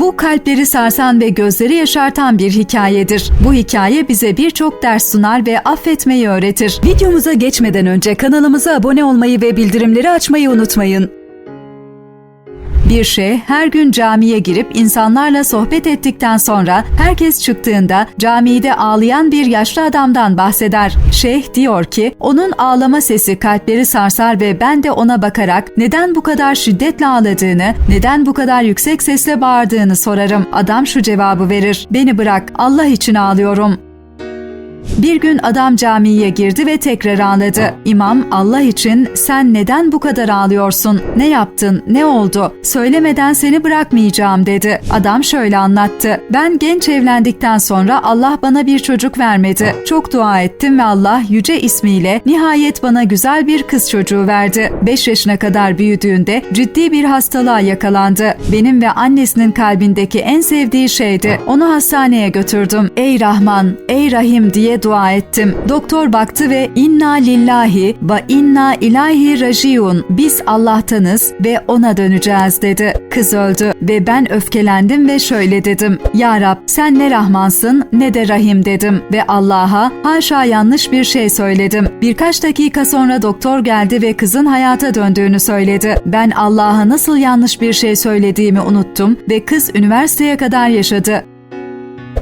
Bu kalpleri sarsan ve gözleri yaşartan bir hikayedir. Bu hikaye bize birçok ders sunar ve affetmeyi öğretir. Videomuza geçmeden önce kanalımıza abone olmayı ve bildirimleri açmayı unutmayın. Bir şey her gün camiye girip insanlarla sohbet ettikten sonra herkes çıktığında camide ağlayan bir yaşlı adamdan bahseder. Şeyh diyor ki onun ağlama sesi kalpleri sarsar ve ben de ona bakarak neden bu kadar şiddetle ağladığını, neden bu kadar yüksek sesle bağırdığını sorarım. Adam şu cevabı verir. Beni bırak Allah için ağlıyorum. Bir gün adam camiye girdi ve tekrar ağladı. İmam Allah için sen neden bu kadar ağlıyorsun? Ne yaptın? Ne oldu? Söylemeden seni bırakmayacağım dedi. Adam şöyle anlattı. Ben genç evlendikten sonra Allah bana bir çocuk vermedi. Çok dua ettim ve Allah yüce ismiyle nihayet bana güzel bir kız çocuğu verdi. 5 yaşına kadar büyüdüğünde ciddi bir hastalığa yakalandı. Benim ve annesinin kalbindeki en sevdiği şeydi. Onu hastaneye götürdüm. Ey Rahman, ey Rahim diye dua ettim. Doktor baktı ve inna lillahi ve inna ilahi raciun. Biz Allah'tanız ve ona döneceğiz dedi. Kız öldü ve ben öfkelendim ve şöyle dedim. Ya Rab sen ne Rahmansın ne de Rahim dedim ve Allah'a haşa yanlış bir şey söyledim. Birkaç dakika sonra doktor geldi ve kızın hayata döndüğünü söyledi. Ben Allah'a nasıl yanlış bir şey söylediğimi unuttum ve kız üniversiteye kadar yaşadı.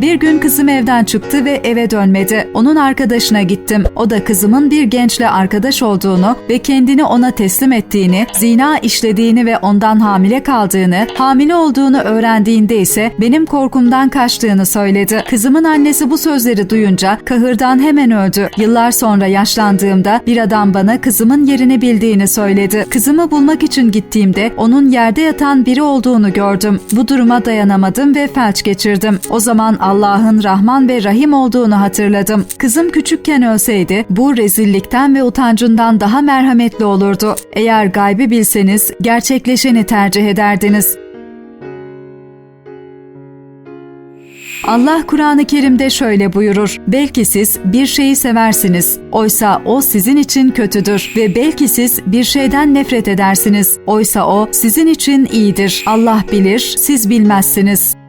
Bir gün kızım evden çıktı ve eve dönmedi. Onun arkadaşına gittim. O da kızımın bir gençle arkadaş olduğunu ve kendini ona teslim ettiğini, zina işlediğini ve ondan hamile kaldığını, hamile olduğunu öğrendiğinde ise benim korkumdan kaçtığını söyledi. Kızımın annesi bu sözleri duyunca kahırdan hemen öldü. Yıllar sonra yaşlandığımda bir adam bana kızımın yerini bildiğini söyledi. Kızımı bulmak için gittiğimde onun yerde yatan biri olduğunu gördüm. Bu duruma dayanamadım ve felç geçirdim. O zaman Allah'ın Rahman ve Rahim olduğunu hatırladım. Kızım küçükken ölseydi bu rezillikten ve utancından daha merhametli olurdu. Eğer gaybi bilseniz gerçekleşeni tercih ederdiniz. Allah Kur'an-ı Kerim'de şöyle buyurur. Belki siz bir şeyi seversiniz. Oysa o sizin için kötüdür. Ve belki siz bir şeyden nefret edersiniz. Oysa o sizin için iyidir. Allah bilir, siz bilmezsiniz.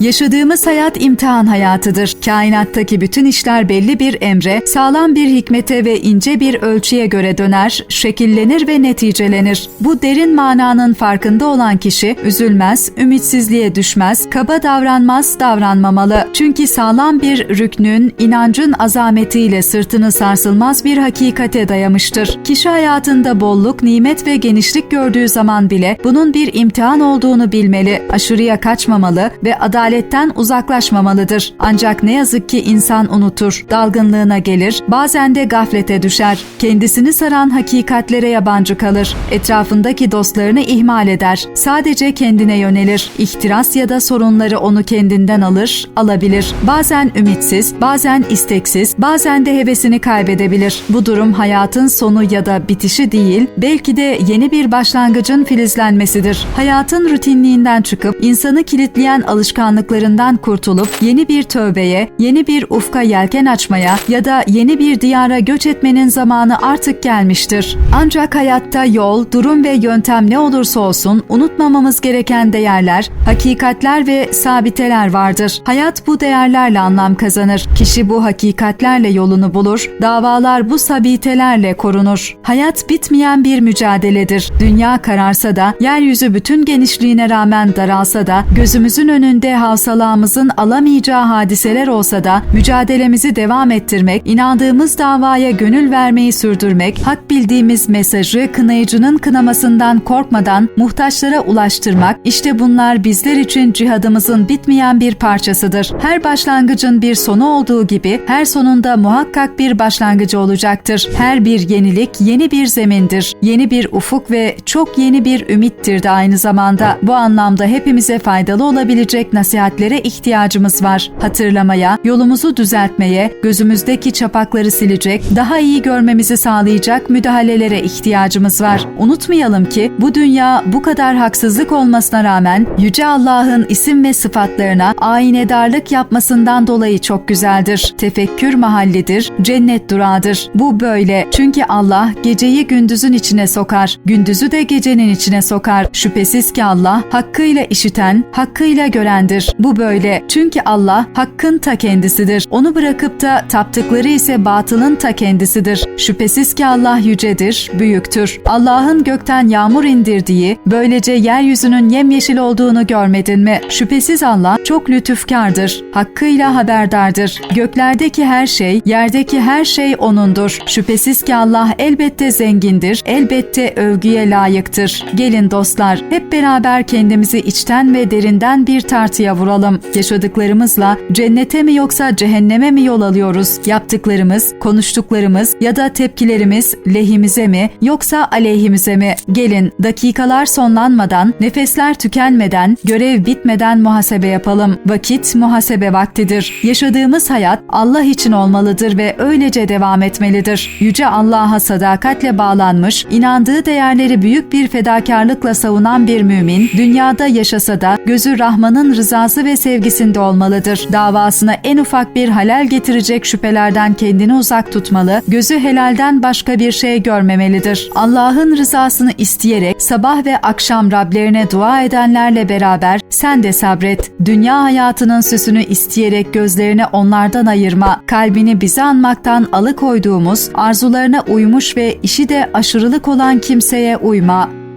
Yaşadığımız hayat imtihan hayatıdır. Kainattaki bütün işler belli bir emre, sağlam bir hikmete ve ince bir ölçüye göre döner, şekillenir ve neticelenir. Bu derin mananın farkında olan kişi üzülmez, ümitsizliğe düşmez, kaba davranmaz, davranmamalı. Çünkü sağlam bir rüknün, inancın azametiyle sırtını sarsılmaz bir hakikate dayamıştır. Kişi hayatında bolluk, nimet ve genişlik gördüğü zaman bile bunun bir imtihan olduğunu bilmeli, aşırıya kaçmamalı ve adalet adaletten uzaklaşmamalıdır. Ancak ne yazık ki insan unutur, dalgınlığına gelir, bazen de gaflete düşer. Kendisini saran hakikatlere yabancı kalır. Etrafındaki dostlarını ihmal eder. Sadece kendine yönelir. İhtiras ya da sorunları onu kendinden alır, alabilir. Bazen ümitsiz, bazen isteksiz, bazen de hevesini kaybedebilir. Bu durum hayatın sonu ya da bitişi değil, belki de yeni bir başlangıcın filizlenmesidir. Hayatın rutinliğinden çıkıp insanı kilitleyen alışkanlık alışkanlıklarından kurtulup yeni bir tövbeye, yeni bir ufka yelken açmaya ya da yeni bir diyara göç etmenin zamanı artık gelmiştir. Ancak hayatta yol, durum ve yöntem ne olursa olsun unutmamamız gereken değerler, hakikatler ve sabiteler vardır. Hayat bu değerlerle anlam kazanır. Kişi bu hakikatlerle yolunu bulur, davalar bu sabitelerle korunur. Hayat bitmeyen bir mücadeledir. Dünya kararsa da, yeryüzü bütün genişliğine rağmen daralsa da, gözümüzün önünde hafsalağımızın alamayacağı hadiseler olsa da mücadelemizi devam ettirmek, inandığımız davaya gönül vermeyi sürdürmek, hak bildiğimiz mesajı kınayıcının kınamasından korkmadan muhtaçlara ulaştırmak, işte bunlar bizler için cihadımızın bitmeyen bir parçasıdır. Her başlangıcın bir sonu olduğu gibi her sonunda muhakkak bir başlangıcı olacaktır. Her bir yenilik yeni bir zemindir, yeni bir ufuk ve çok yeni bir ümittir de aynı zamanda. Bu anlamda hepimize faydalı olabilecek nasihat nasihatlere ihtiyacımız var. Hatırlamaya, yolumuzu düzeltmeye, gözümüzdeki çapakları silecek, daha iyi görmemizi sağlayacak müdahalelere ihtiyacımız var. Unutmayalım ki bu dünya bu kadar haksızlık olmasına rağmen Yüce Allah'ın isim ve sıfatlarına aynedarlık yapmasından dolayı çok güzeldir. Tefekkür mahallidir, cennet durağıdır. Bu böyle çünkü Allah geceyi gündüzün içine sokar, gündüzü de gecenin içine sokar. Şüphesiz ki Allah hakkıyla işiten, hakkıyla görendir. Bu böyle çünkü Allah hakkın ta kendisidir. Onu bırakıp da taptıkları ise batılın ta kendisidir. Şüphesiz ki Allah yücedir, büyüktür. Allah'ın gökten yağmur indirdiği, böylece yeryüzünün yemyeşil olduğunu görmedin mi? Şüphesiz Allah çok lütufkardır, hakkıyla haberdardır. Göklerdeki her şey, yerdeki her şey O'nundur. Şüphesiz ki Allah elbette zengindir, elbette övgüye layıktır. Gelin dostlar, hep beraber kendimizi içten ve derinden bir tartıya vuralım. Yaşadıklarımızla cennete mi yoksa cehenneme mi yol alıyoruz? Yaptıklarımız, konuştuklarımız ya da tepkilerimiz lehimize mi yoksa aleyhimize mi? Gelin dakikalar sonlanmadan, nefesler tükenmeden, görev bitmeden muhasebe yapalım. Vakit muhasebe vaktidir. Yaşadığımız hayat Allah için olmalıdır ve öylece devam etmelidir. Yüce Allah'a sadakatle bağlanmış, inandığı değerleri büyük bir fedakarlıkla savunan bir mümin, dünyada yaşasa da gözü Rahman'ın rızası ve sevgisinde olmalıdır. Davasına en ufak bir halal getirecek şüphelerden kendini uzak tutmalı, gözü helalden başka bir şey görmemelidir. Allah'ın rızasını isteyerek sabah ve akşam Rablerine dua edenlerle beraber sen de sabret. Dünya hayatının süsünü isteyerek gözlerini onlardan ayırma. Kalbini bize anmaktan alıkoyduğumuz, arzularına uymuş ve işi de aşırılık olan kimseye uyma.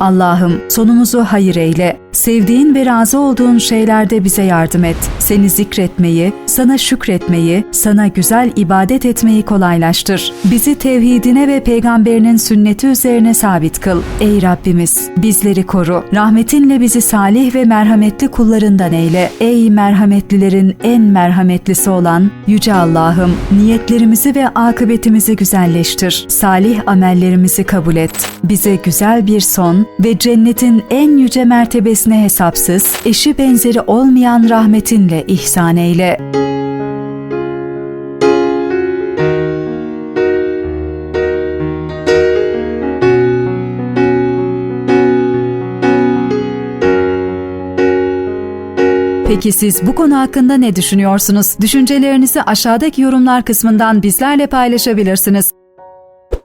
Allah'ım sonumuzu hayır eyle. Sevdiğin ve razı olduğun şeylerde bize yardım et. Seni zikretmeyi, sana şükretmeyi, sana güzel ibadet etmeyi kolaylaştır. Bizi tevhidine ve peygamberinin sünneti üzerine sabit kıl. Ey Rabbimiz, bizleri koru. Rahmetinle bizi salih ve merhametli kullarından eyle. Ey merhametlilerin en merhametlisi olan Yüce Allah'ım, niyetlerimizi ve akıbetimizi güzelleştir. Salih amellerimizi kabul et. Bize güzel bir son ve cennetin en yüce mertebesine hesapsız, eşi benzeri olmayan rahmetinle ihsan eyle. Peki siz bu konu hakkında ne düşünüyorsunuz? Düşüncelerinizi aşağıdaki yorumlar kısmından bizlerle paylaşabilirsiniz.